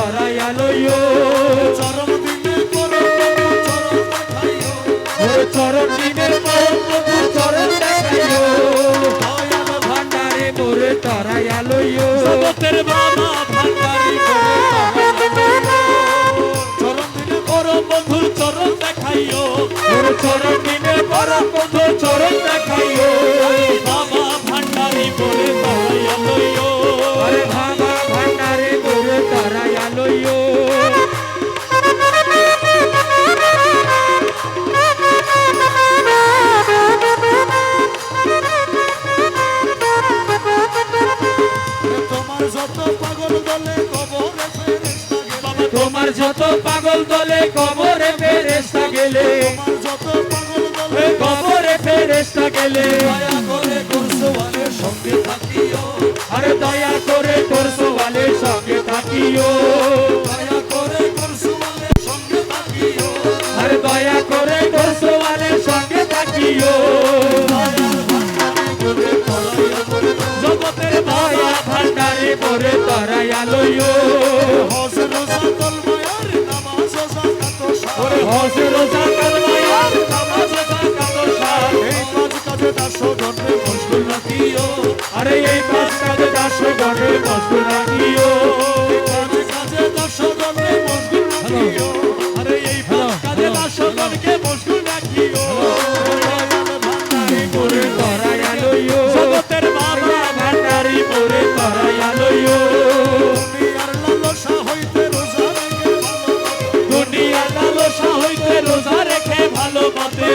মোরে তরায়ালয়ো চরম দিনে করো চরম দেখাইও ওর চরণ দিনের প্রভু চরণ দেখাইও দয়ালো ভান্ডারে মোরে তরায়ালয়ো জগতের বাবা ভান্ডারি চরম দিনে করো বন্ধুর চরণ দেখাইও ওর চরণ দিনের পরম যত পাগল দলে কবরে ফেরেস্তা গেলে। যত পাগল দলে কবরে ফেরেস্তা গেলে। দয়া করে কুরসওয়ালের সঙ্গে থাকিও। আরে দয়া করে তোর সোয়ালের সঙ্গে থাকিও। দয়া করে কুরসওয়ালের সঙ্গে থাকিও। আরে দয়া করে তোর সঙ্গে থাকিও। জগতের দয়া ভান্ডারে পরে তরায়ালয়ো হজ আরে এই পাঁচ কাজে দাস গণে বস্তু দুনিয়া লালসা হইতে রোজা রেখে ভালো মতে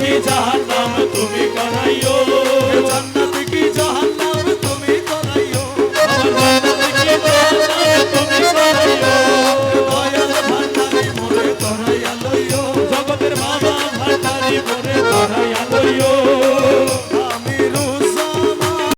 की नाम तुम्हें कराइयो